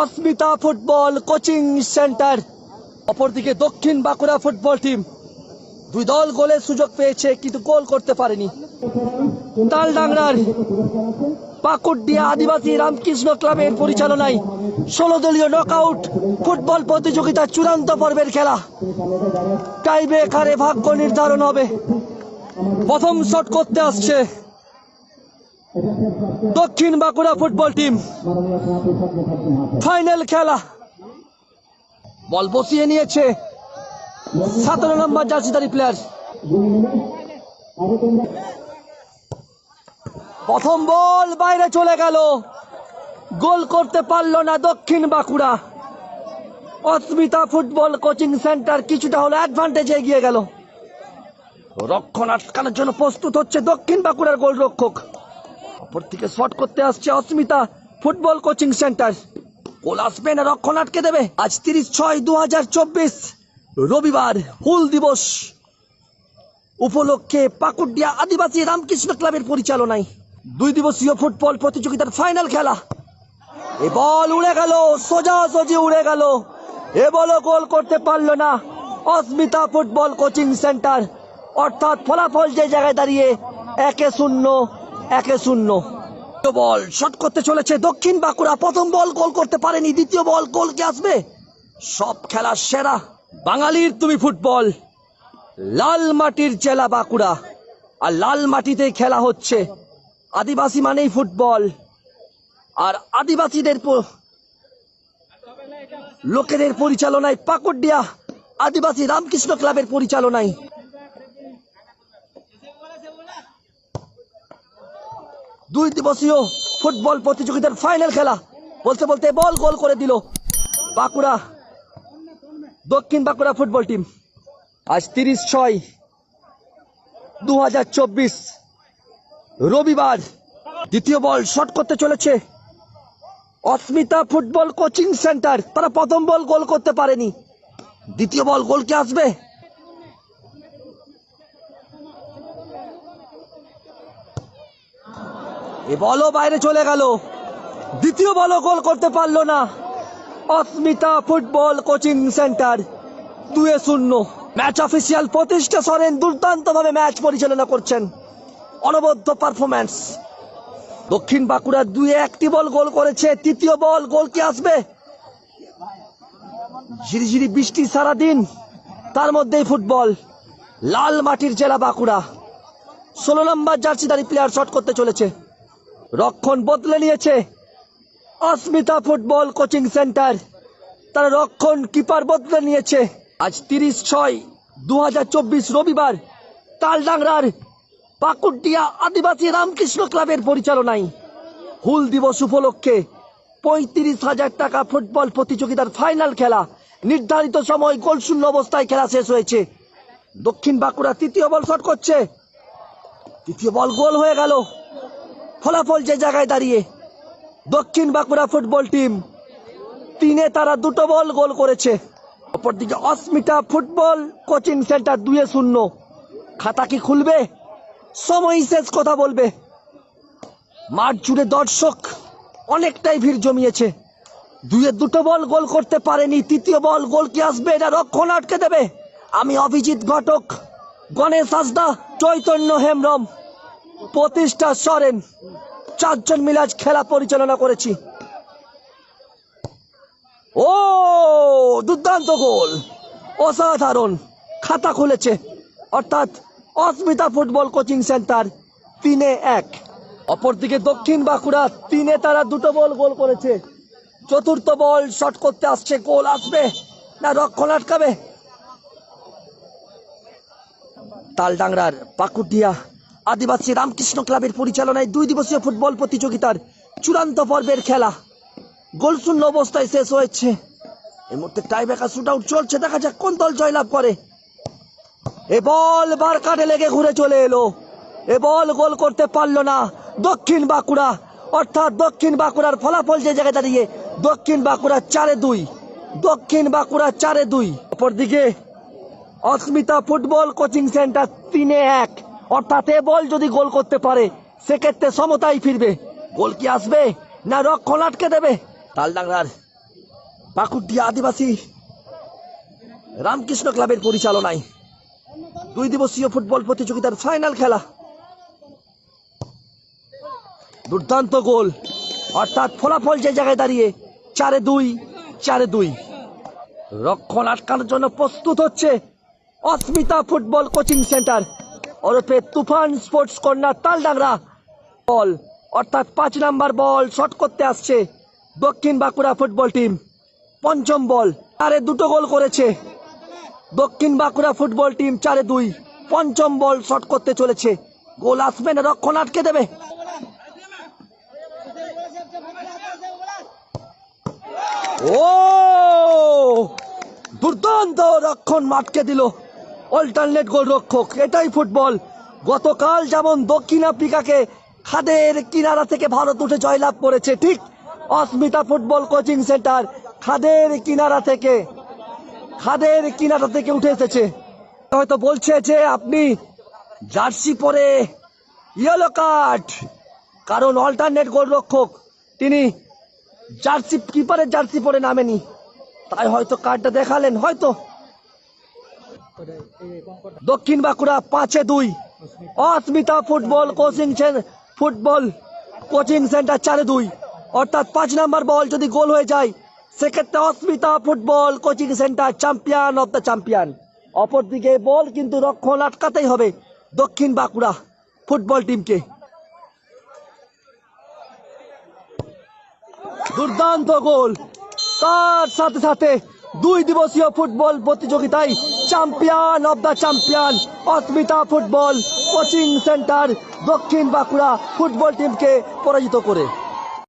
অস্মিতা football coaching centre. অপরদিকে দক্ষিণ Bankura football team. দুই দল গোলের সুযোগ পেয়েছে, কিন্তু গোল করতে পারেনি। তালডাংরার পাকুড়ডিয়া আদিবাসী রামকৃষ্ণ ক্লাবের পরিচালনায় ষোলো দলীয় নকআউট ফুটবল প্রতিযোগিতার চূড়ান্ত পর্বের খেলা। টাইবে কারে ভাগ্য নির্ধারণ হবে। প্রথম শট করতে আসছে দক্ষিণ বাঁকুড়া ফুটবল টিম। ফাইনাল খেলা। বল বসিয়ে নিয়েছে সতেরো নম্বর জার্সিদারি প্লেয়ার প্রথম বল বাইরে চলে গেল। গোল করতে পারল না Dakshin Bankura. Asmita football coaching centre কিছুটা হলো অ্যাডভান্টেজ এগিয়ে গেল। রক্ষণ আটকানোর জন্য প্রস্তুত হচ্ছে দক্ষিণ বাঁকুড়ার গোলরক্ষক। অপর থেকে শট করতে আসছে Asmita football coaching centre goal আসবে রক্ষণ আটকে দেবে। আজ তিরিশ ছয় দু রবিবার হুল দিবস। উপলক্ষে পাকুড়িয়া আদিবাসী রামকৃষ্ণ ক্লাবের পরিচালনায় দুই দিবসীয় ফুটবল প্রতিযোগিতার ফাইনাল খেলা। এ বল উড়ে গেল, সোজা সোজি উড়ে গেল। এ বলও গোল করতে পারল না অস্মিতা ফুটবল কোচিং সেন্টার অর্থাৎ ফলাফল যে জায়গায় দাঁড়িয়ে একে শূন্য একে শূন্য। বল শট করতে চলেছে দক্ষিণ বাঁকুড়া। প্রথম বল গোল করতে পারেনি, দ্বিতীয় বল গোল কে আসবে? সব খেলার সেরা। বাঙালির তুমি ফুটবল, লাল মাটির জেলা বাঁকুড়া। আর লাল মাটিতেই খেলা হচ্ছে। আদিবাসী মানেই ফুটবল। আর আদিবাসীদের লোকেদের পরিচালনায় পাকুড়িয়া, আদিবাসী রামকৃষ্ণ ক্লাবের পরিচালনায় দুই দিবসীয় ফুটবল প্রতিযোগিতার ফাইনাল খেলা। বলতে বলতে বল গোল করে দিল বাঁকুড়া, দক্ষিণ বাঁকুড়া ফুটবল টিম আজ তিরিশ ছয় দু রবিবার দ্বিতীয় বল শট করতে চলেছে অস্মিতা ফুটবল কোচিং সেন্টার তারা প্রথম বল গোল করতে পারেনি। দ্বিতীয় বল গোল কে আসবে? এ বলও বাইরে চলে গেল। দ্বিতীয় বলও গোল করতে পারল না। অস্মিতা ফুটবল কোচিং সেন্টার দুয়ে শূন্য ম্যাচ অফিসিয়াল প্রতিষ্ঠা সরেন দুর্দান্ত ভাবে ম্যাচ পরিচালনা করছেন। অনবদ্য পারফরম্যান্স। দক্ষিণ বাঁকুড়া দুই একটি বল গোল করেছে, তৃতীয় বল গোল কি আসবে? ঝিরিঝিরি বৃষ্টি সারাদিন, তার মধ্যেই ফুটবল। লাল মাটির জেলা বাঁকুড়া। ষোলো নম্বর জার্সিদারি প্লেয়ার শট করতে চলেছে। রক্ষণ বদলে নিয়েছে। অস্মিতা ফুটবল কোচিং সেন্টার, তারা রক্ষণ কিপার বদলে নিয়েছে। আজ তিরিশ ছয় দু রবিবার, তালডাংরার পাকুটিয়া আদিবাসী রামকৃষ্ণ ক্লাবের পরিচালনায়। হুল দিবস উপলক্ষে পঁয়ত্রিশ হাজার টাকা ফুটবল প্রতিযোগিতার ফাইনাল খেলা, নির্ধারিত সময় গোলশূন্য অবস্থায় খেলা শেষ হয়েছে। দক্ষিণ বাঁকুড়া তৃতীয় বল শট করছে। তৃতীয় বল গোল হয়ে গেল। ফলাফল যে জায়গায় দাঁড়িয়ে, দক্ষিণ বাঁকুড়া ফুটবল টিম তিনে তারা দুটো বল গোল করেছে। অপরদিকে অস্মিতা ফুটবল কোচিং সেন্টার দুয়ে শূন্য। খাতা কি খুলবে? সময় শেষ কথা বলবে। মাঠ জুড়ে দর্শক অনেকটাই ভিড় জমিয়েছে। দুয়ে দুটো বল গোল করতে পারেনি, তৃতীয় বল গোল কি আসবে? এটা রক্ষণ আটকে দেবে। আমি অভিজিৎ ঘটক, গণেশ হাসদা, চৈতন্য হেমরম প্রতিষ্ঠা সরেন। চারজন মিলে আজ খেলা পরিচালনা করেছি। ও, দুর্দান্ত গোল। অসাধারণ। খাতা খুলেছে। অর্থাৎ অস্মিতা ফুটবল কোচিং সেন্টার তিনে এক। অপরদিকে দক্ষিণ বাঁকুড়া তিনে তারা দুটো বল গোল করেছে। চতুর্থ বল শট করতে আসছে, গোল আসবে না রক্ষণ আটকাবে? তালডাংরার পাকুটিয়া আদিবাসী রামকৃষ্ণ ক্লাবের পরিচালনায় দুই দিবসীয় ফুটবল প্রতিযোগিতার চূড়ান্ত পর্বের খেলা গোলশূন্য অবস্থায় শেষ হয়েছে। এই মুহূর্তে টাই ব্রেকার শুট আউট চলছে। দেখা যাক কোন দল জয়লাভ করে। এ বল বার কাটে লেগে ঘুরে চলে এলো। এ বল গোল করতে পারল না দক্ষিণ বাঁকুড়া। অর্থাৎ দক্ষিণ বাঁকুড়ার ফলাফল যে জায়গায় দাঁড়িয়ে, দক্ষিণ বাঁকুড়া চারে দুই। দক্ষিণ বাঁকুড়া চারে দুই। অপরদিকে অস্মিতা ফুটবল কোচিং সেন্টার তিনে এক। অর্থাৎ এ বল যদি গোল করতে পারে, সেক্ষেত্রে সমতাই ফিরবে। গোল কি আসবে? না রক্ষণ আটকে দেবে? তালডাংরার পাকুটিয়া আদিবাসী রামকৃষ্ণ ক্লাবের পরিচালনায় দুই দিবসীয় ফুটবল প্রতিযোগিতার ফাইনাল খেলা। দুর্দান্ত গোল। অর্থাৎ ফলাফল যে জায়গায় দাঁড়িয়ে, চারে দুই চারে দুই। রক্ষণ আটকানোর জন্য প্রস্তুত হচ্ছে অস্মিতা ফুটবল কোচিং সেন্টার। ওরফে Tufan sports corner Taldangra. Ball, অর্থাৎ পাঁচ নাম্বার বল শট করতে আসছে দক্ষিণ বাঁকুড়া ফুটবল টিম। পঞ্চম বল, চারে দুটো গোল করেছে। দক্ষিণ বাঁকুড়া ফুটবল টিম চারে দুই। পঞ্চম বল শট করতে চলেছে। গোল আসবে না রক্ষণ আটকে দেবে। ও, দুর্দান্ত রক্ষণ মাটকে দিল। অল্টারনেট গোল রক্ষক এটাই ফুটবল। গতকাল যেমন দক্ষিণ আফ্রিকাকে খাদের কিনারা থেকে ভারত উঠে জয়লাভ করেছে, ঠিক অস্মিতা ফুটবল কোচিং সেন্টার খাদের কিনারা থেকে, খাদের কিনারা থেকে উঠে এসেছে। হয়তো বলছে যে আপনি জার্সি পরে ইয়েলো কার্ড, কারণ অল্টারনেট গোলরক্ষক, তিনি জার্সি, কিপারের জার্সি পরে নামেনি। তাই হয়তো কার্ডটা দেখালেন, হয়তো দক্ষিণ বাঁকুড়া পাঁচে দুই। Asmita football coaching football coaching centre চারে দুই। অর্থাৎ পাঁচ নাম্বার বল যদি গোল হয়ে যায়, সেক্ষেত্রে Asmita football coaching centre champion of the champion. অপরদিকে বল কিন্তু রক্ষণ আটকাতেই হবে দক্ষিণ বাঁকুড়া ফুটবল টিমকে। দুর্দান্ত গোল। তার সাথে সাথে দুই দিবসীয় ফুটবল প্রতিযোগিতায় champion of the champion Asmita football coaching centre Dakshin Bankura football টিমকে পরাজিত করে।